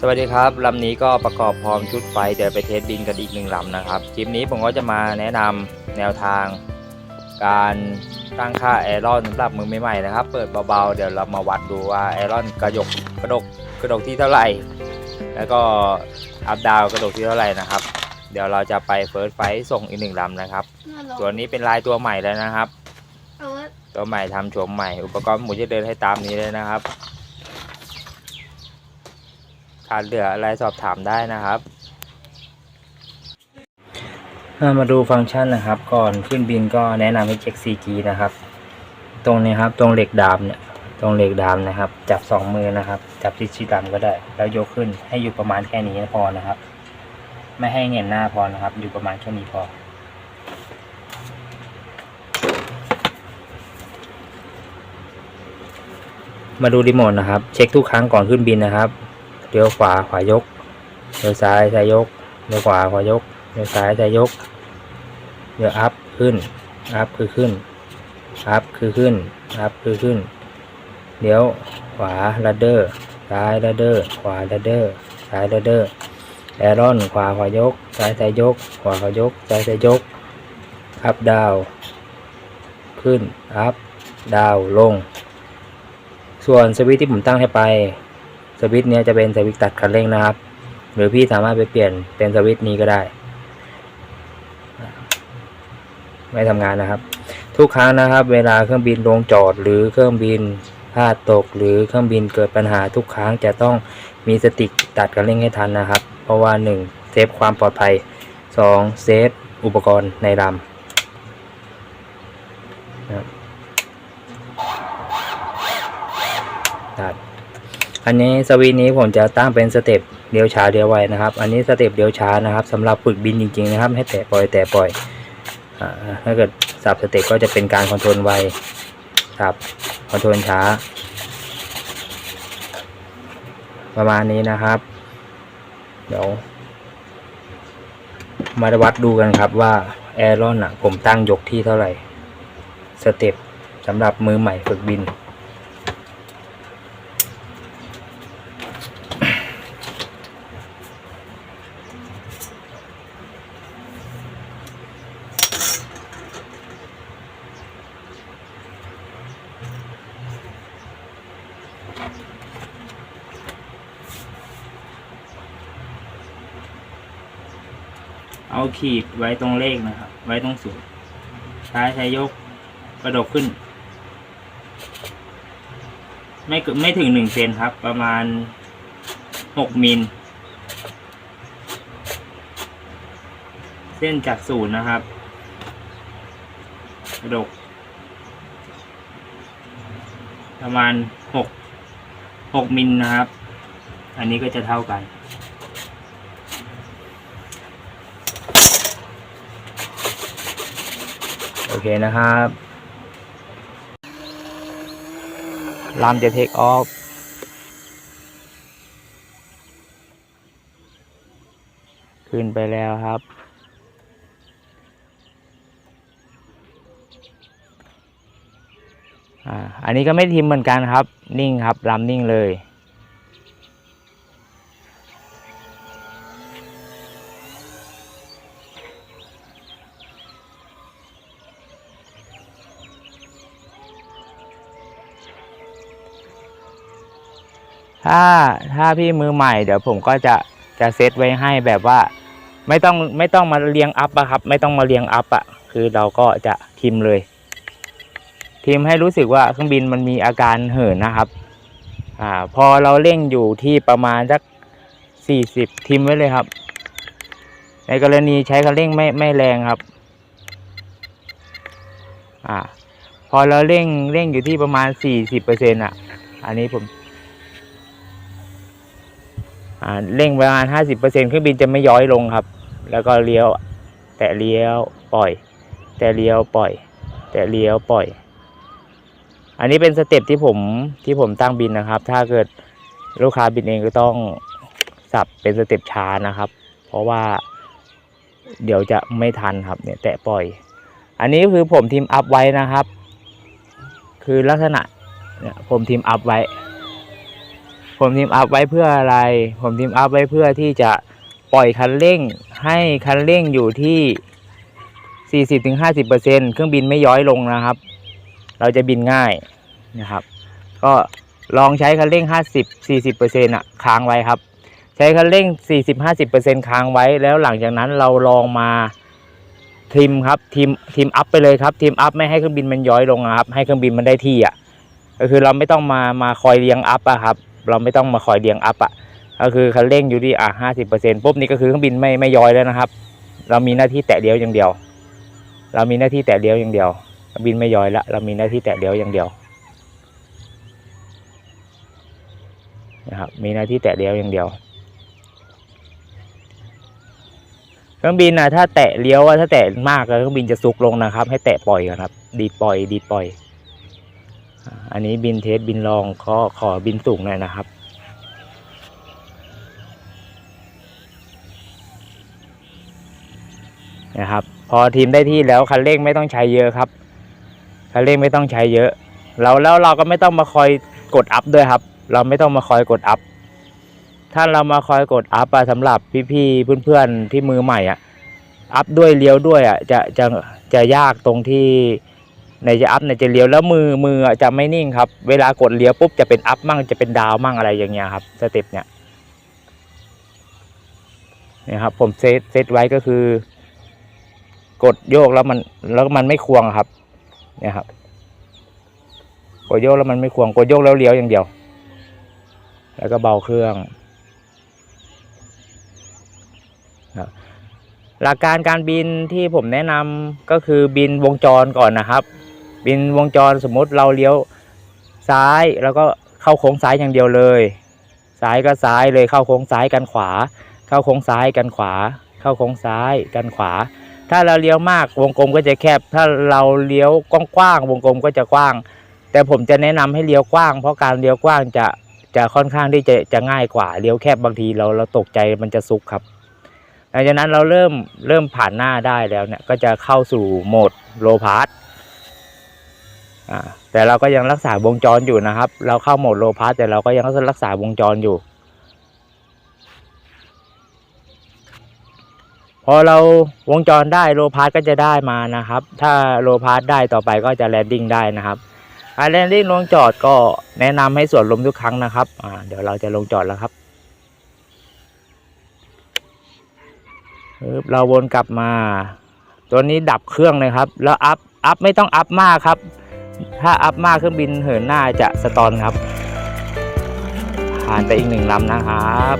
สวัสดีครับลำนี้ก็ประกอบพร้อมชุดไฟเดี๋ยวไปเทสบินกันอีกหนึ่งลำนะครับคลิปนี้ผมก็จะมาแนะนำแนวทาง การตั้งค่าแอรอนสำหรับมือใหม่ๆนะครับ เปิดเบาๆเดี๋ยวเรามาวัดดูว่าแอรอนกระยกกระดกกระดกที่เท่าไหร่ แล้วก็อัพดาวกระดกที่เท่าไหร่นะครับ เดี๋ยวเราจะไปเฟิร์สไฟส่งอีกหนึ่งลำนะครับ ตัวนี้เป็นลายตัวใหม่แล้วนะครับเอาไว้ตัวใหม่ทำโฉมใหม่อุปกรณ์หมูจะเดินให้ตามนี้เลยนะครับ ขาดเหลืออะไรสอบถามได้นะครับมาดูฟังก์ชันนะครับ ก่อนขึ้นบินก็แนะนำให้เช็คซีกีนะครับ ตรงนี้ครับตรงเหล็กดามเนี่ยตรงเหล็กดามนะครับ จับสองมือนะครับ จับที่ชีดำก็ได้ แล้วยกขึ้นให้อยู่ประมาณแค่นี้พอนะครับ ไม่ให้เห็นหน้าพอนะครับ อยู่ประมาณแค่นี้พอมาดูรีโมทนะครับ เช็คทุกครั้งก่อนขึ้นบินนะครับ เลี้ยวขวาขวายกเลี้ยวซ้ายซ้ายยกเลี้ยวขวาขวายกเลี้ยวซ้ายซ้ายยกเลี้ยวอัพขึ้นอัพคือขึ้นอัพคือขึ้นอัพคือขึ้นเลี้ยวขวาลัดเดอร์ซ้ายลัดเดอร์ขวาลัดเดอร์ซ้ายลัดเดอร์แอรอนขวาขวายกซ้ายซ้ายยก ขวาขวายกซ้ายซ้ายยกอัพดาวขึ้นอัพดาวลง ส่วนสวิตช์ที่ผมตั้งให้ไป สวิตช์นี้จะเป็นสวิตช์ตัดคันเร่งนะครับ หรือพี่สามารถไปเปลี่ยนเป็นสวิตช์นี้ก็ได้ ไม่ทำงานนะครับ ทุกครั้งนะครับ เวลาเครื่องบินลงจอด หรือเครื่องบินพลาดตก หรือเครื่องบินเกิดปัญหาทุกครั้งจะต้องมีสติตัดคันเร่งให้ทันนะครับ เพราะว่า 1. เซฟความปลอดภัย 2. เซฟอุปกรณ์ในลำนะครับตัด อันนี้สวิตช์นี้ผมจะตั้งเป็นสเต็ปเลี้ยวช้าเลี้ยวไวนะครับ อันนี้สเต็ปเลี้ยวช้านะครับสำหรับฝึกบินจริงๆนะครับ ให้แตะปล่อยแตะปล่อยอถ้าเกิดสับสเต็ปก็จะเป็นการคอนโทรลไวสับคอนโทรลช้า ประมาณนี้นะครับ เดี๋ยวมาวัดดูกันครับว่าแอรอนอะผมตั้งยกที่เท่าไหร่ สเต็ปสำหรับมือใหม่ฝึกบิน เอาขีดไว้ตรงเลขนะครับ ไว้ตรงศูนย์ใช้ใช้ยกกระดกขึ้น ไม่ไม่ถึงหนึ่งเซนครับ ประมาณหกมิล เส้นจากศูนย์นะครับ กระดก ประมาณหกหกมิลนะครับ อันนี้ก็จะเท่ากัน โอเคนะครับลามจะเทคออฟขึ้นไปแล้วครับอ่าอันนี้ก็ไม่ทิมเหมือนกันครับ นิ่งครับลำนิ่งเลย ถ้าถ้าพี่มือใหม่เดี๋ยวผมก็จะจะเซตไว้ให้แบบว่า ไม่ต้องไม่ต้องมาเรียงอัพอะครับ ไม่ต้องมาเรียงอัพอะคือเราก็จะทิมเลยทิมให้รู้สึกว่าเครื่องบินมันมีอาการเหินนะครับอ่าพอเราเร่งอยู่ที่ประมาณสักสี่สิบทิมไว้เลยครับ ในกรณีใช้คันเร่งไม่ไม่แรงครับอ่าพอเราเร่งเร่งอยู่ที่ประมาณสี่สิบเปอร์เซ็นต์อะ อันนี้ผม เร่งประมาณห้าสิบเปอร์เซ็นเครื่องบินจะไม่ย้อยลงครับ แล้วก็เลี้ยว แตะเลี้ยวปล่อย แตะเลี้ยวปล่อย แตะเลี้ยวปล่อย อันนี้เป็นสเต็ปที่ผมที่ผมตั้งบินนะครับ ถ้าเกิดลูกค้าบินเองก็ต้องสับเป็นสเต็ปช้านะครับ เพราะว่าเดี๋ยวจะไม่ทันครับเนี่ยแตะปล่อย อันนี้คือผมทีมอัพไว้นะครับ คือลักษณะเนี่ยผมทีมอัพไว้ ผมทีมอัพไว้เพื่ออะไร ผมทีมอัพไว้เพื่อที่จะปล่อยคันเร่ง ให้คันเร่งอยู่ที่ 40-50%เครื่องบินไม่ย้อยลงนะครับ เราจะบินง่ายนะครับ ก็ลองใช้คันเร่ง 50-40%อะค้างไว้ครับ ใช้คันเร่ง 40-50%ค้างไว้แล้วหลังจากนั้นเราลองมาทิมครับทิมทิมอัพไปเลยครับทิมอัพไม่ให้เครื่องบินมันย้อยลงนะครับ ให้เครื่องบินมันได้ที่อะก็คือเราไม่ต้องมามาคอยเลี้ยงอัพอะครับ เราไม่ต้องมาคอยเลี้ยงอัพอะก็คือคันเร่งอยู่ที่อะห้าสิบเปอร์เซ็นต์ปุ๊บนี่ก็คือเครื่องบินไม่ไม่ย้อยแล้วนะครับ เรามีหน้าที่แตะเลี้ยวอย่างเดียว เรามีหน้าที่แตะเลี้ยวอย่างเดียวเครื่องบินไม่ย้อยละเรามีหน้าที่แตะเลี้ยวอย่างเดียวนะครับมีหน้าที่แตะเลี้ยวอย่างเดียวเครื่องบินนะถ้าแตะเลี้ยวถ้าแตะมากแล้วเครื่องบินจะซุกลงนะครับ ให้แตะปล่อยก่อนครับ ดีดปล่อย ดีดปล่อย อันนี้บินเทสบินลองขอขอบินสูงหน่อยนะครับ นะครับ พอทีมได้ที่แล้วคันเร่งไม่ต้องใช้เยอะครับคันเร่งไม่ต้องใช้เยอะเราแล้วเราก็ไม่ต้องมาคอยกดอัพด้วยครับ เราไม่ต้องมาคอยกดอัพถ้าเรามาคอยกดอัพอะสำหรับพี่ๆเพื่อนๆที่มือใหม่อะอัพด้วยเลี้ยวด้วยอะจะจะจะยากตรงที่ ในจะอัพในจะเลี้ยวแล้วมือมือจะไม่นิ่งครับ เวลากดเลี้ยวปุ๊บจะเป็นอัพมั่งจะเป็นดาวมั่งอะไรอย่างเงี้ยครับสเต็ปเนี่ยนี่ครับผมเซตเซตไว้ก็คือ กดโยกแล้วมันแล้วมันไม่ควงครับเนี่ยครับกดโยกแล้วมันไม่ควงกดโยกแล้วเลี้ยวอย่างเดียว แล้วก็เบาเครื่องหลักการการบินที่ผมแนะนำก็คือบินวงจรก่อนนะครับ บินวงจรสมมติเราเลี้ยวซ้ายแล้วก็เข้าโค้งซ้ายอย่างเดียวเลย ซ้ายก็ซ้ายเลยเข้าโค้งซ้ายกันขวา เข้าโค้งซ้ายกันขวา เข้าโค้งซ้ายกันขวา ถ้าเราเลี้ยวมากวงกลมก็จะแคบ ถ้าเราเลี้ยวกว้างๆวงกลมก็จะกว้าง แต่ผมจะแนะนำให้เลี้ยวกว้าง เพราะการเลี้ยวกว้างจะจะค่อนข้างที่จะจะง่ายกว่าเลี้ยวแคบบางทีเราเราตกใจมันจะซุกครับหลังจากนั้นเราเริ่มเริ่มผ่านหน้าได้แล้วเนี่ยก็จะเข้าสู่โหมดโลพาสอ่า แต่เราก็ยังรักษาวงจรอยู่นะครับ เราเข้าโหมดโลพาสแต่เราก็ยังรักษาวงจรอยู่ พอเราวงจรได้โลพาสก็จะได้มานะครับ ถ้าโลพาสได้ต่อไปก็จะแลนดิ้งได้นะครับการแลนดิ้งลงจอดก็แนะนำให้สวนลมทุกครั้งนะครับอ่าเดี๋ยวเราจะลงจอดแล้วครับปึ๊บเราวนกลับมา ตัวนี้ดับเครื่องเลยครับ แล้วอัพอัพไม่ต้องอัพมากครับ ถ้าอัพมากเครื่องบินเหินหน้าจะสตอนครับ ผ่านไปอีกหนึ่งลำนะครับ